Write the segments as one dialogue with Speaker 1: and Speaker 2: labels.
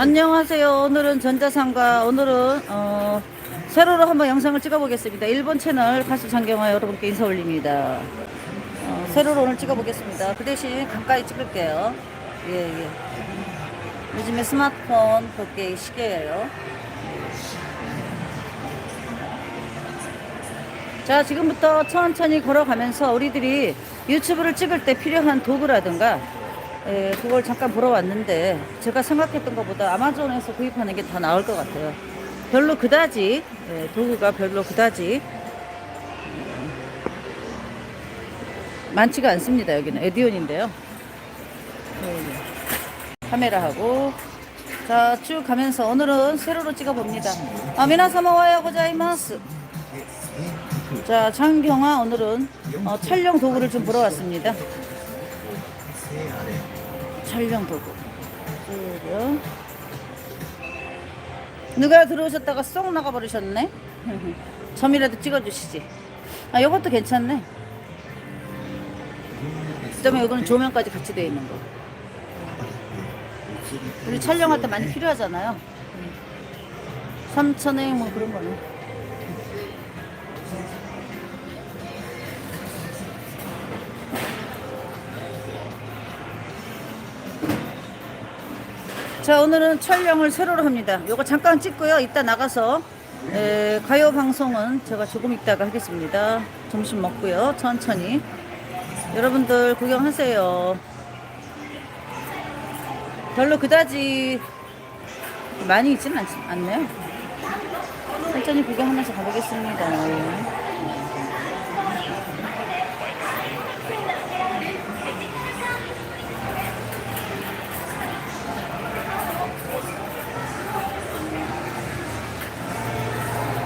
Speaker 1: 안녕하세요. 오늘은 전자상가 오늘은 어, 세로로 한번 영상을 찍어보겠습니다. 일본 채널 가수 장경화 여러분께 인사 올립니다. 어, 세로로 오늘 찍어보겠습니다. 그 대신 가까이 찍을게요. 예, 예. 요즘에 스마트폰 볼게 시계예요. 자, 지금부터 천천히 걸어가면서 우리들이 유튜브를 찍을 때 필요한 도구라든가 예, 그걸 잠깐 보러 왔는데 제가 생각했던 것보다 아마존에서 구입하는 게더 나을 것 같아요. 별로 그다지 예, 도구가 별로 그다지 음, 많지가 않습니다. 여기는 에디온인데요. 예, 예. 카메라하고 자 쭉 가면서 오늘은 세로로 찍어 봅니다. 아 미나사마 와요 고자이마스. 자 장경화 오늘은 어, 촬영 도구를 좀 보러 왔습니다. 촬영 도구. 그리고 누가 들어오셨다가 쏙 나가버리셨네? 점이라도 찍어주시지. 아, 요것도 괜찮네. 그 다음에 이거는 조명까지 같이 되어 있는 거. 우리 촬영할 때 많이 필요하잖아요. 3천에 뭐 그런 거는. 자 오늘은 촬영을 세로로 합니다. 요거 잠깐 찍고요. 이따 나가서 에, 가요 방송은 제가 조금 있다가 하겠습니다. 점심 먹고요. 천천히 여러분들 구경하세요. 별로 그다지 많이 있지는 않, 않네요. 천천히 구경하면서 가보겠습니다.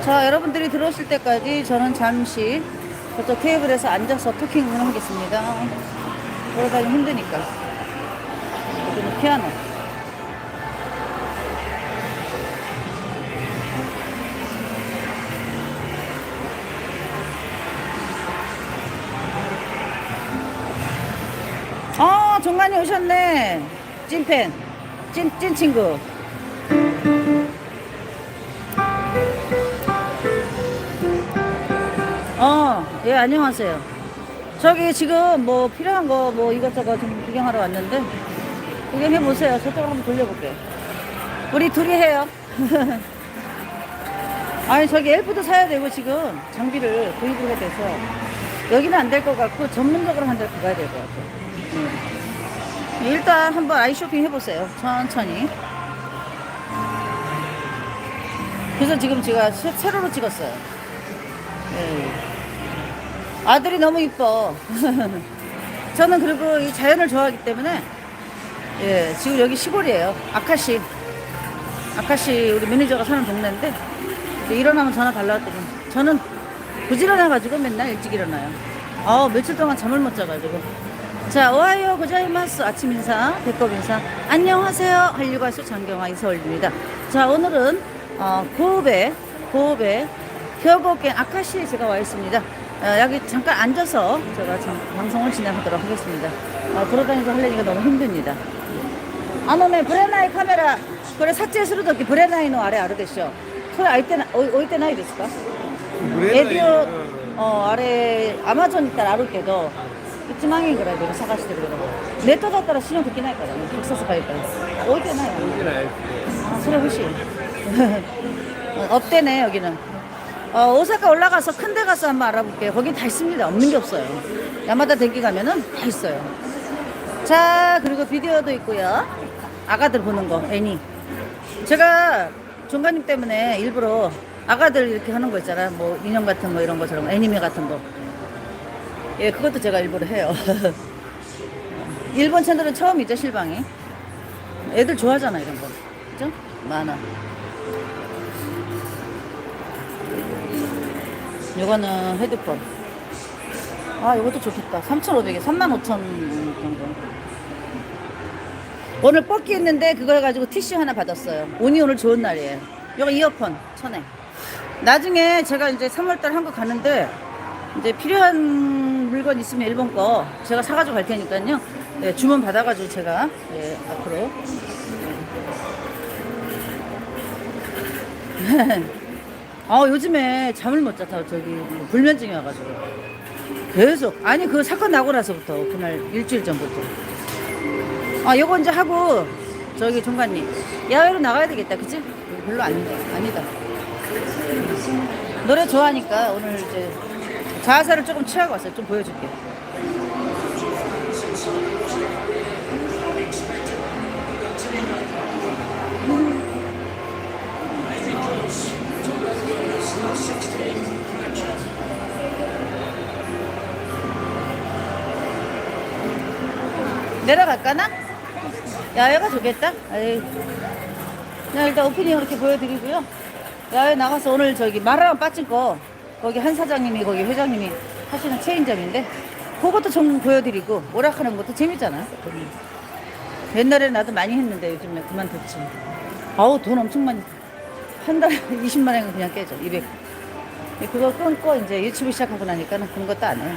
Speaker 1: 자, 여러분들이 들어오실 때까지 저는 잠시 저쪽 테이블에서 앉아서 토킹을 하겠습니다. 돌아다니기 힘드니까. 여기는 피아노. 아, 종관이 오셨네. 찐팬. 찐, 찐 친구. 예, 안녕하세요. 저기 지금 뭐 필요한 거 뭐 이것저것 좀 구경하러 왔는데, 구경해 보세요. 저쪽으로 한번 돌려볼게요. 우리 둘이 해요. 아니, 저기 엘프도 사야 되고 지금 장비를 구입을 해야 돼서, 여기는 안 될 것 같고, 전문적으로 한데 가야 될 것 같아요. 음. 일단 한번 아이 쇼핑 해보세요. 천천히. 그래서 지금 제가 세- 세로로 찍었어요. 예. 아들이 너무 이뻐. 저는 그리고 이 자연을 좋아하기 때문에 예, 지금 여기 시골이에요. 아카시. 아카시 우리 매니저가 사는 동네인데 일어나면 전화 달라왔더니 저는 부지런해가지고 맨날 일찍 일어나요. 아 며칠 동안 잠을 못 자가지고. 자, 오하이오 고자이마스 아침 인사, 배꼽 인사. 안녕하세요. 한류가수 장경화 이서울입니다. 자, 오늘은 어, 고베, 고베 벽옥엔 아카시에 제가 와 있습니다. 어, 여기 잠깐 앉아서 제가 참 방송을 진행하도록 하겠습니다. 아, 돌아다니고 할 얘기가 너무 힘듭니다. 아, 너네 브레나이 카메라, 그래, 삭제스루도기 브레나이 노 아래 아르데쇼. 그래, 알 때, 어이때나 이랬을까? 에디오, 어, 아래, 아마존 있다 아르게도, 이치망이 아, 그래, 내가 사가시대 그러고. 네트 잤다라 신용 듣기나이 거라, 박사스 가니까. 어이 때 나이. 아, 소리 후시. 업대네, 여기는. 어, 오사카 올라가서 큰 데 가서 한번 알아볼게요. 거긴 다 있습니다. 없는 게 없어요. 야마다 댕기 가면은 다 있어요. 자, 그리고 비디오도 있고요. 아가들 보는 거, 애니. 제가 종가님 때문에 일부러 아가들 이렇게 하는 거 있잖아요. 뭐 인형 같은 거 이런 것처럼 애니메 같은 거. 예, 그것도 제가 일부러 해요. 일본 채널은 처음이죠, 실방이. 애들 좋아하잖아, 이런 거. 그죠? 많아. 이거는 헤드폰. 아, 이것도 좋겠다. 3,500에 35,000 정도. 오늘 뽑기 했는데 그거 해가지고 티슈 하나 받았어요. 운이 오늘 좋은 날이에요. 이거 이어폰 천에. 나중에 제가 이제 3월달 한국 가는데 이제 필요한 물건 있으면 일본 거 제가 사가지고 갈 테니까요. 예, 주문 받아가지고 제가 예, 앞으로 아 요즘에 잠을 못 자서 저기 뭐 불면증이 와가지고. 계속. 아니 그 사건 나고 나서부터 그날 일주일 전부터. 아 요거 이제 하고 저기 종관님. 야외로 나가야 되겠다 그치? 별로 아니다 아니다. 노래 좋아하니까 오늘 이제 자아사를 조금 취하고 왔어요. 좀 보여줄게 내려갈까나? 야외가 좋겠다. 에이. 그냥 일단 오프닝 이렇게 보여드리고요. 야외 나가서 오늘 저기 마라랑 빠진 거 거기 한 사장님이 거기 회장님이 하시는 체인점인데 그것도 좀 보여드리고 오락하는 것도 재밌잖아. 옛날에 나도 많이 했는데 요즘에 그만뒀지. 아우 돈 엄청 많이 한 달에 20만 원 그냥 깨져 200. 그거 끊고 이제 유튜브 시작하고 나니까는 그런 것도 안 해요.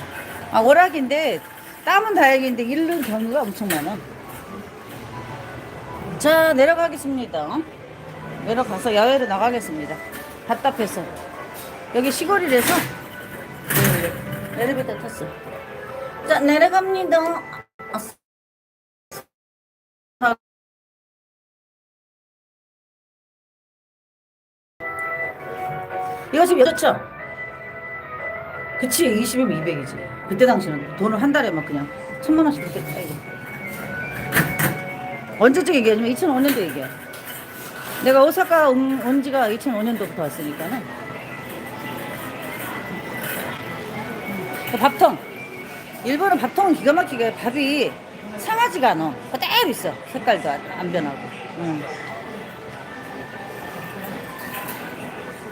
Speaker 1: 아 오락인데 땀은 다행인데 잃는 경우가 엄청 많아. 자 내려가겠습니다. 내려가서 야외로 나가겠습니다. 답답해서 여기 시골이라서 네, 엘리베이터 탔어. 자 내려갑니다. 이거 지금 여덟죠? 그치 20이면 200이지. 그때 당시는 돈을 한 달에 막 그냥 천만 원씩 그렇게 이거 언제적 얘기하냐면 2005년도 얘기야 내가 오사카 온, 온 지가 2005년도부터 왔으니까는. 그 밥통. 일본은 밥통은 기가 막히게 밥이 상하지가 않아. 그대로 있어. 색깔도 안, 안 변하고. 응.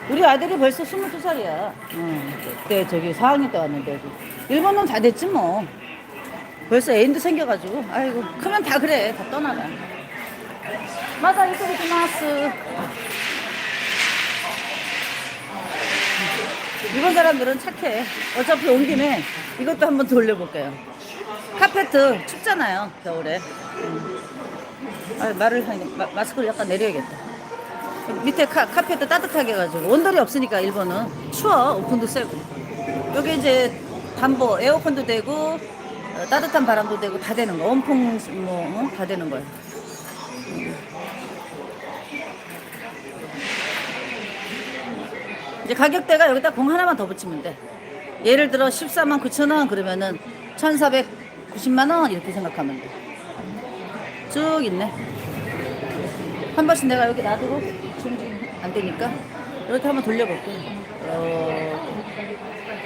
Speaker 1: 우리 아들이 벌써 22살이야. 응. 그때 저기 4학년 때 왔는데. 일본은 다 됐지 뭐. 벌써 애인도 생겨가지고. 아이고, 크면 다 그래. 다 떠나가. 맞아, 이쪽에 좀 나왔어. 일본 사람들은 착해. 어차피 온 김에 이것도 한번 돌려볼게요. 카페트 춥잖아요, 겨울에. 음. 아, 말을 마, 마스크를 약간 내려야겠다. 밑에 카, 카페도 따뜻하게 해가지고. 온돌이 없으니까 일본은. 추워 오픈도 세고. 여기 이제 담보 에어컨도 되고 어, 따뜻한 바람도 되고 다 되는 거. 온풍 뭐다 어? 되는 거예요. 이제 가격대가 여기다 공 하나만 더 붙이면 돼. 예를 들어 14만 9천 원 그러면은 1490만 원 이렇게 생각하면 돼쭉 있네. 한 번씩 내가 여기 놔두고 안 되니까 이렇게 한번 돌려볼게. 어,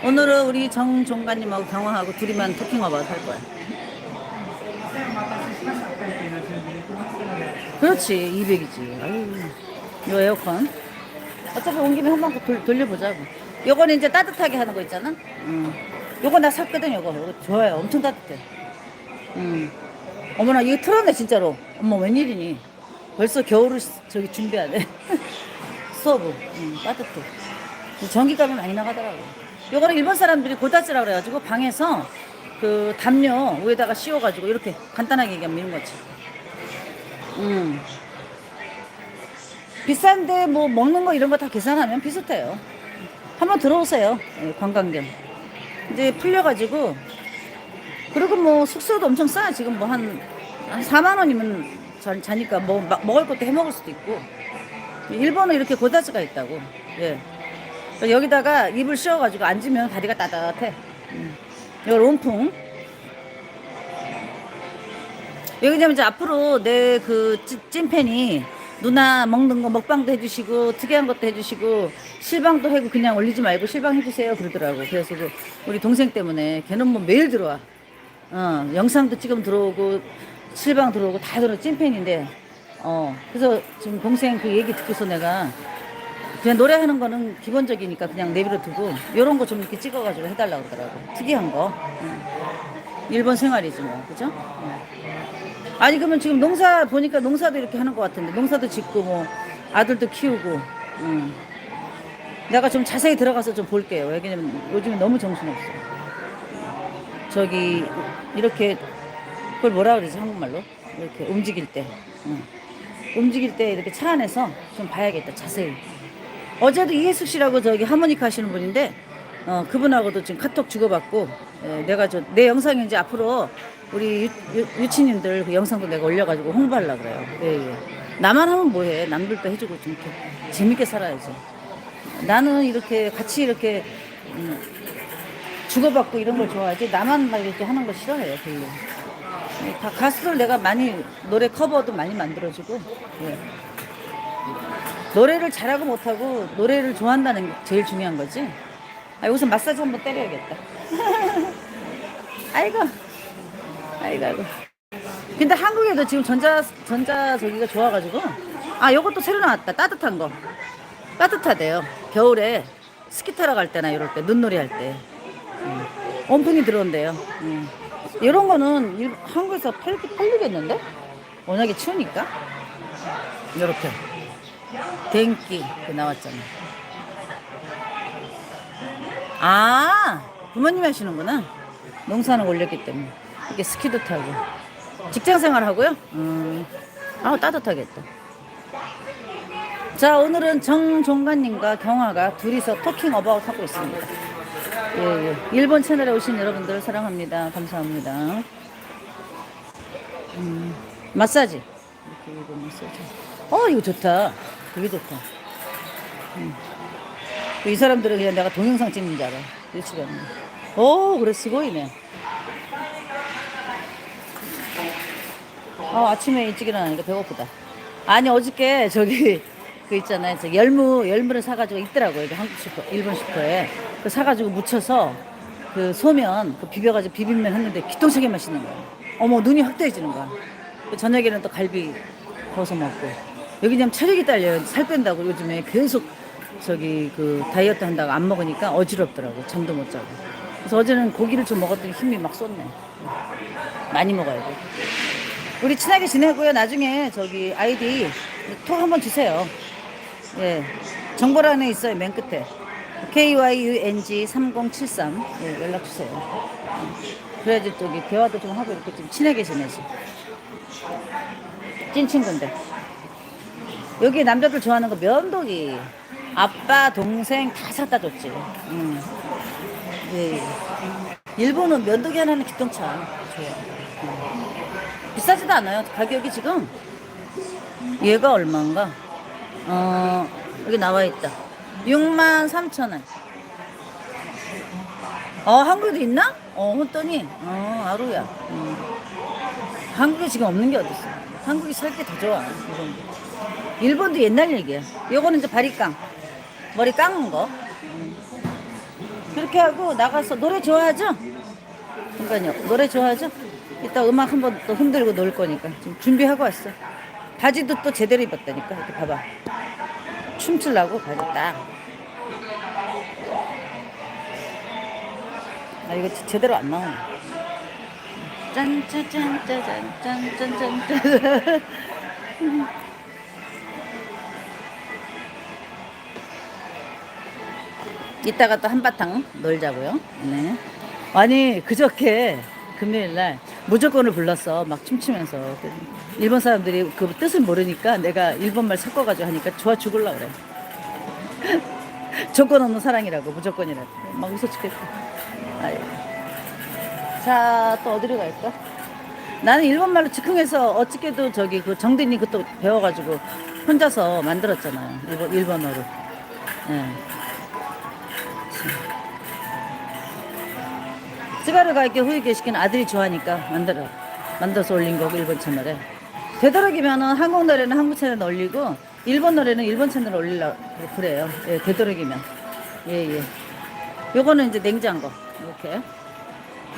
Speaker 1: 오늘은 우리 정 종관님하고 경화하고 둘이만 토킹어바웃 할 거야. 그렇지, 200이지. 아유, 요 에어컨. 어차피 온 김에 한 번 돌, 돌려보자고. 요거는 이제 따뜻하게 하는 거 있잖아. 음. 요거 나 샀거든, 요거. 요거 좋아요. 엄청 따뜻해. 음. 어머나, 이거 틀었네, 진짜로. 어머, 웬일이니. 벌써 겨울을 시- 저기 준비하네. 수업을. 음, 따뜻해. 전기값이 많이 나가더라고. 요거는 일본 사람들이 고다츠라 그래가지고 방에서 그 담요 위에다가 씌워가지고 이렇게 간단하게 얘기하면 이런 거지. 음. 비싼데 뭐 먹는 거 이런 거 다 계산하면 비슷해요. 한번 들어오세요. 예, 관광객. 이제 풀려가지고 그리고 뭐 숙소도 엄청 싸. 지금 뭐 한 한 4만 원이면 자, 자니까 뭐 마- 먹을 것도 해 먹을 수도 있고. 일본은 이렇게 고다츠가 있다고. 예. 여기다가 이불 씌워가지고 앉으면 다리가 따뜻해. 음. 이걸 온풍. 여기냐면 이제 앞으로 내 그 찐팬이 누나 먹는 거 먹방도 해주시고 특이한 것도 해주시고 실방도 하고 그냥 올리지 말고 실방 해주세요 그러더라고. 그래서 그 우리 동생 때문에 걔는 뭐 매일 들어와. 어 영상도 찍으면 들어오고 실방 들어오고 다 들어 찐팬인데 어 그래서 지금 동생 그 얘기 듣고서 내가 그냥 노래하는 거는 기본적이니까 그냥 내비로 두고 요런 거 좀 이렇게 찍어가지고 해달라고 그러더라고 특이한 거 응. 일본 생활이지 뭐 그죠? 응. 아니 그러면 지금 농사 보니까 농사도 이렇게 하는 것 같은데 농사도 짓고 뭐 아들도 키우고 응. 내가 좀 자세히 들어가서 좀 볼게요 왜냐면 요즘에 너무 정신없어 저기 이렇게 그걸 뭐라 그러지 한국말로 이렇게 움직일 때 응. 움직일 때 이렇게 차 안에서 좀 봐야겠다 자세히 어제도 이혜숙 씨라고 저기 하모니카 하시는 분인데 어, 그분하고도 지금 카톡 주고받고 예, 내가 저 내 영상이 이제 앞으로 우리 유, 유, 유치님들 그 영상도 내가 올려가지고 홍보하려고 그래요. 예, 예. 나만 하면 뭐해. 남들도 해주고 좀 이렇게 재밌게 살아야지. 나는 이렇게 같이 이렇게 음, 주고받고 이런 걸 좋아하지 나만 막 이렇게 하는 거 싫어해요 별로 예, 다 가수들 내가 많이 노래 커버도 많이 만들어주고 예. 노래를 잘하고 못하고 노래를 좋아한다는 게 제일 중요한 거지 아, 여기서 마사지 한번 때려야겠다 아이고 아이고 아이고 근데 한국에도 지금 전자 전자 저기가 좋아가지고 아 요것도 새로 나왔다 따뜻한 거 따뜻하대요. 겨울에 스키 타러 갈 때나 이럴 때 눈놀이 할 때. 음. 온풍이 들어온대요. 음. 이런 거는 일- 한국에서 팔, 팔리겠는데? 워낙에 추우니까. 이렇게. denki 그 나왔잖아. 아, 부모님이 하시는구나. 농사는 올렸기 때문에. 이렇게 스키도 타고. 직장 생활 하고요? 음. 아 따뜻하겠다. 자 오늘은 정종관님과 경화가 둘이서 토킹 어바웃 하고 있습니다. 예, 예. 일본 채널에 오신 여러분들 사랑합니다. 감사합니다. 음, 마사지. 이렇게 일본 마사지. 어 이거 좋다. 되게 좋다. 음. 이 사람들은 그냥 내가 동영상 찍는 줄 알아. 유치가 오 그래 스고이네. 아 아침에 일찍 일어나니까 배고프다. 아니 어저께 저기 그 있잖아요. 저 열무 열무를 사가지고 있더라고요. 여기 한국 슈퍼, 일본 슈퍼에 그 사가지고 묻혀서 그 소면 그 비벼가지고 비빔면 했는데 기똥차게 맛있는 거야. 어머 눈이 확 떠해지는 거야. 그 저녁에는 또 갈비 구워서 먹고 여기 그냥 체력이 딸려요. 살 뺀다고 요즘에 계속 저기 그 다이어트 한다고 안 먹으니까 어지럽더라고. 잠도 못 자고. 그래서 어제는 고기를 좀 먹었더니 힘이 막 쏟네. 많이 먹어야 돼. 우리 친하게 지내고요. 나중에 저기 아이디 톡 한번 주세요. 예. 정보란에 있어요. 맨 끝에. KYUNG 3073. 예, 연락 주세요. 예. 그래야지 저기 대화도 좀 하고 이렇게 좀 친하게 지내지. 찐 친구인데. 여기 남자들 좋아하는 거 면도기. 아빠, 동생 다 사다 줬지. 음. 예. 예. 일본은 면도기 하나는 기똥차. 좋아. 비싸지도 않아요. 가격이 지금 얘가 얼마인가? 어 여기 나와 있다. 6만 3천 원. 어 한국에도 있나? 어 했더니 어 아루야. 음. 한국에 지금 없는 게 어딨어? 한국이 살 게 더 좋아. 일본도. 일본도 옛날 얘기야. 요거는 이제 바리깡. 머리 깎는 거. 음. 그렇게 하고 나가서 노래 좋아하죠? 그러니까요. 노래 좋아하죠? 이따 음악 한번 또 흔들고 놀 거니까 지금 준비하고 왔어. 바지도 또 제대로 입었다니까. 이렇게 봐봐. 춤추려고 딱. 아 이거 제- 제대로 안 나오네. 짠짜잔 짜잔 짠짠짠 짠. 이따가 또 한바탕 놀자고요. 네. 아니 그저께 금요일 날 무조건을 불렀어. 막 춤추면서. 일본 사람들이 그 뜻을 모르니까 내가 일본말 섞어가지고 하니까 좋아 죽을라 그래. 조건 없는 사랑이라고 무조건이라고. 막 웃어 죽겠다. 자, 또 어디로 갈까? 나는 일본말로 즉흥해서 어저께도 저기 그 정대님 그것도 배워가지고 혼자서 만들었잖아요. 일본, 일본어로. 예. 찌가르가 이렇게 후에 계시긴 아들이 좋아하니까 만들어 만들어서 올린 거고 일본 채널에 되도록이면은 한국 노래는 한국 채널에 올리고 일본 노래는 일본 채널에 올리려 고 그래요. 예, 되도록이면 예 예. 요거는 이제 냉장고 이렇게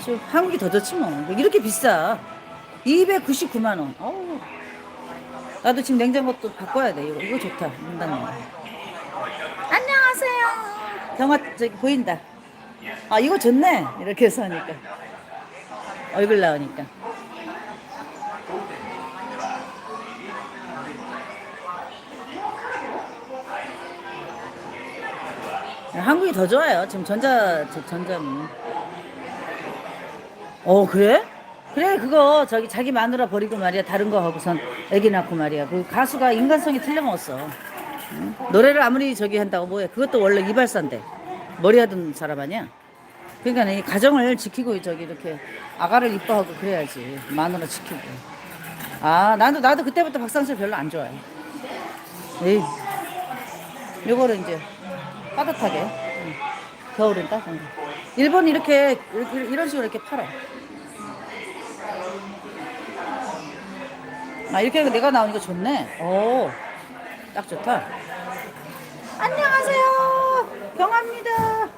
Speaker 1: 좀 한국이 더 좋지 뭐 이렇게 비싸 299만 원. 어우. 나도 지금 냉장고 또 바꿔야 돼. 이거 이거 좋다. 문 닫는 거. 안녕하세요. 경화 저기 보인다. 아 이거 좋네 이렇게 해서 하니까 얼굴 나오니까 한국이 더 좋아요. 지금 전자 저 전자는 어 그래? 그래 그거 저기 자기 마누라 버리고 말이야. 다른 거 하고선 애기 낳고 말이야. 그 가수가 인간성이 틀림없어. 응? 노래를 아무리 저기 한다고 뭐해. 그것도 원래 이발사인데. 머리 하던 사람 아니야? 그러니까 이 가정을 지키고 저기 이렇게 아가를 이뻐하고 그래야지. 마누라 지키고. 아 나도 나도 그때부터 박상철 별로 안 좋아해. 에이. 요거를 이제 따뜻하게. 응. 겨울엔 따뜻한 거. 일본 이렇게 이렇게 이런 식으로 이렇게 팔아 아 이렇게 내가 나오니까 좋네. 오 딱 좋다. 안녕하세요. 경아입니다.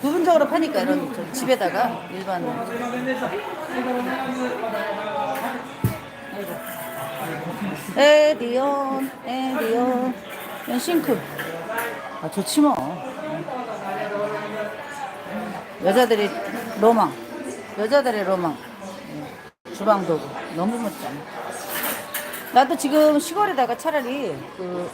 Speaker 1: 부분적으로 파니까 이런 저 집에다가 일반 에디온 에디온. 이런 싱크. 아 좋지 뭐. 여자들이 로망. 여자들의 로망. 예. 주방 도구 너무 멋잖아 나도 지금 시골에다가 차라리 그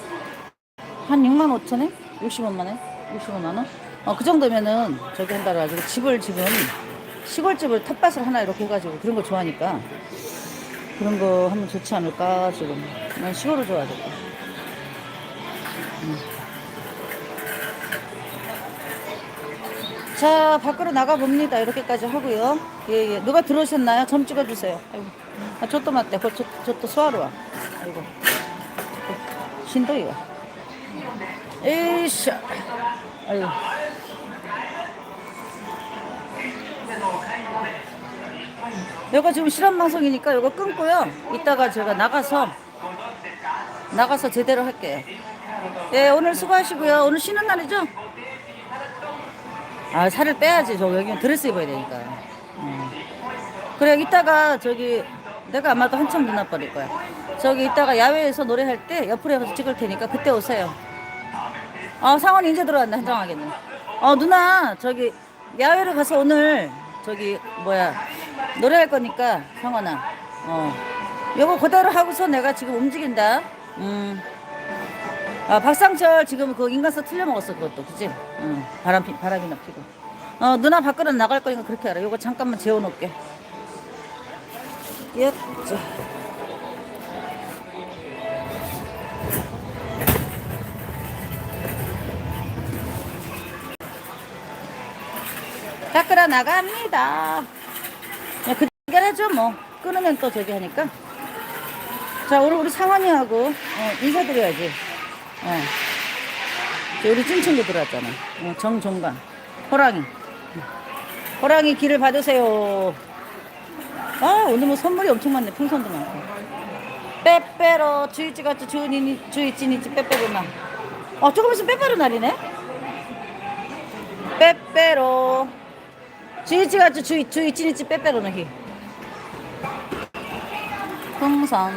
Speaker 1: 한 6만 5천에 65만에 65만 원? 어 그 정도면은 저기 한다 가지고 집을 지금 시골집을 텃밭을 하나 이렇게 해가지고 그런 거 좋아하니까 그런 거 하면 좋지 않을까 지금. 난 시골을 좋아하겠다. 음. 자 밖으로 나가 봅니다. 이렇게까지 하고요. 예예. 누가 들어오셨나요? 점 찍어주세요. 아이고. 아, 저또 맞대. 저, 저또 수하러 와. 아이고. 신도이가. 에이샤 아이고 이거 지금 실험 방송이니까 이거 끊고요. 이따가 제가 나가서 나가서 제대로 할게요. 예, 오늘 수고하시고요. 오늘 쉬는 날이죠? 아, 살을 빼야지. 저 여기 드레스 입어야 되니까. 음. 그래, 이따가 저기 내가 아마도 한참 눈 나빠질 거야. 저기 이따가 야외에서 노래할 때 옆으로 해서 찍을 테니까 그때 오세요. 아, 상원이 이제 들어왔네. 한장하겠네. 어, 누나, 저기 야외로 가서 오늘 저기 뭐야 노래할 거니까 상원아. 어. 요거 그대로 하고서 내가 지금 움직인다. 음. 아, 박상철 지금 그 인간서 틀려 먹었어 그것도 그지? 응. 바람 피, 바람이나 피고. 어, 누나 밖으로 나갈 거니까 그렇게 알아. 요거 잠깐만 재워놓을게. 예. 자. 밖으로 나갑니다. 야, 그 해줘 뭐 끊으면 또 저기 하니까. 자 오늘 우리 상환이하고 어, 인사드려야지. 어. 저 우리 찐친구 들어왔잖아. 어, 정종관 호랑이. 호랑이 길을 받으세요. 아 오늘 뭐 선물이 엄청 많네. 풍선도 많고. 빼빼로 주이치 같이 주니 주이치니치 빼빼로나. 어 조금 있으면 빼빼로 날이네. 빼빼로 주이치 같이 주이 주이치니치 빼빼로나 히. 풍선.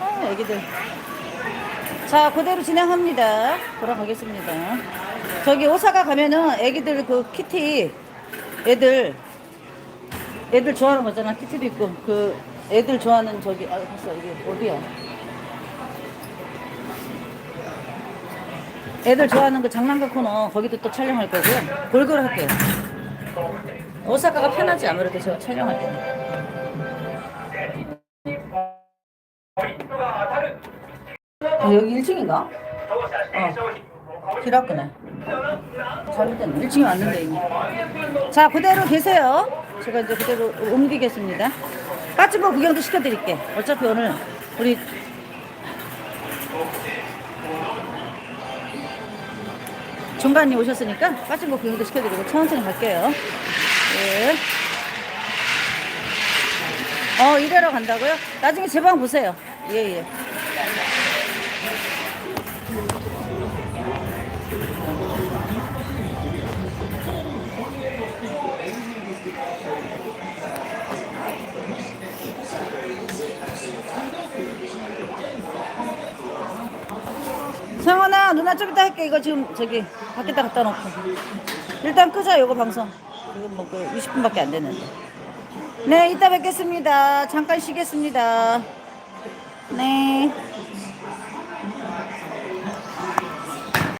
Speaker 1: 아, 애기들. 자, 그대로 진행합니다. 돌아가겠습니다. 저기 오사카 가면은 애기들 그 키티, 애들, 애들 좋아하는 거 있잖아. 키티도 있고, 그 애들 좋아하는 저기, 아, 봤어. 이게 어디야? 애들 좋아하는 그 장난감 코너, 거기도 또 촬영할 거고요. 골고루 할게요. 오사카가 편하지, 아무래도 제가 촬영할 때. 어, 여기 1층인가? 어. 기라끄네. 잘못됐네. 1층에 왔는데, 이미. 자, 그대로 계세요. 제가 이제 그대로 옮기겠습니다. 빠집거 구경도 시켜드릴게. 어차피 오늘 우리 중간님 오셨으니까 빠집거 구경도 시켜드리고 천천히 갈게요. 예. 어, 이대로 간다고요? 나중에 제 방 보세요. 예, 예. 성원아 누나 좀 이따 할게 이거 지금 저기 밖에다 갖다 놓고 일단 끄자 요거 방송 이거 뭐그 20분밖에 안 됐는데. 네 이따 뵙겠습니다. 잠깐 쉬겠습니다. 네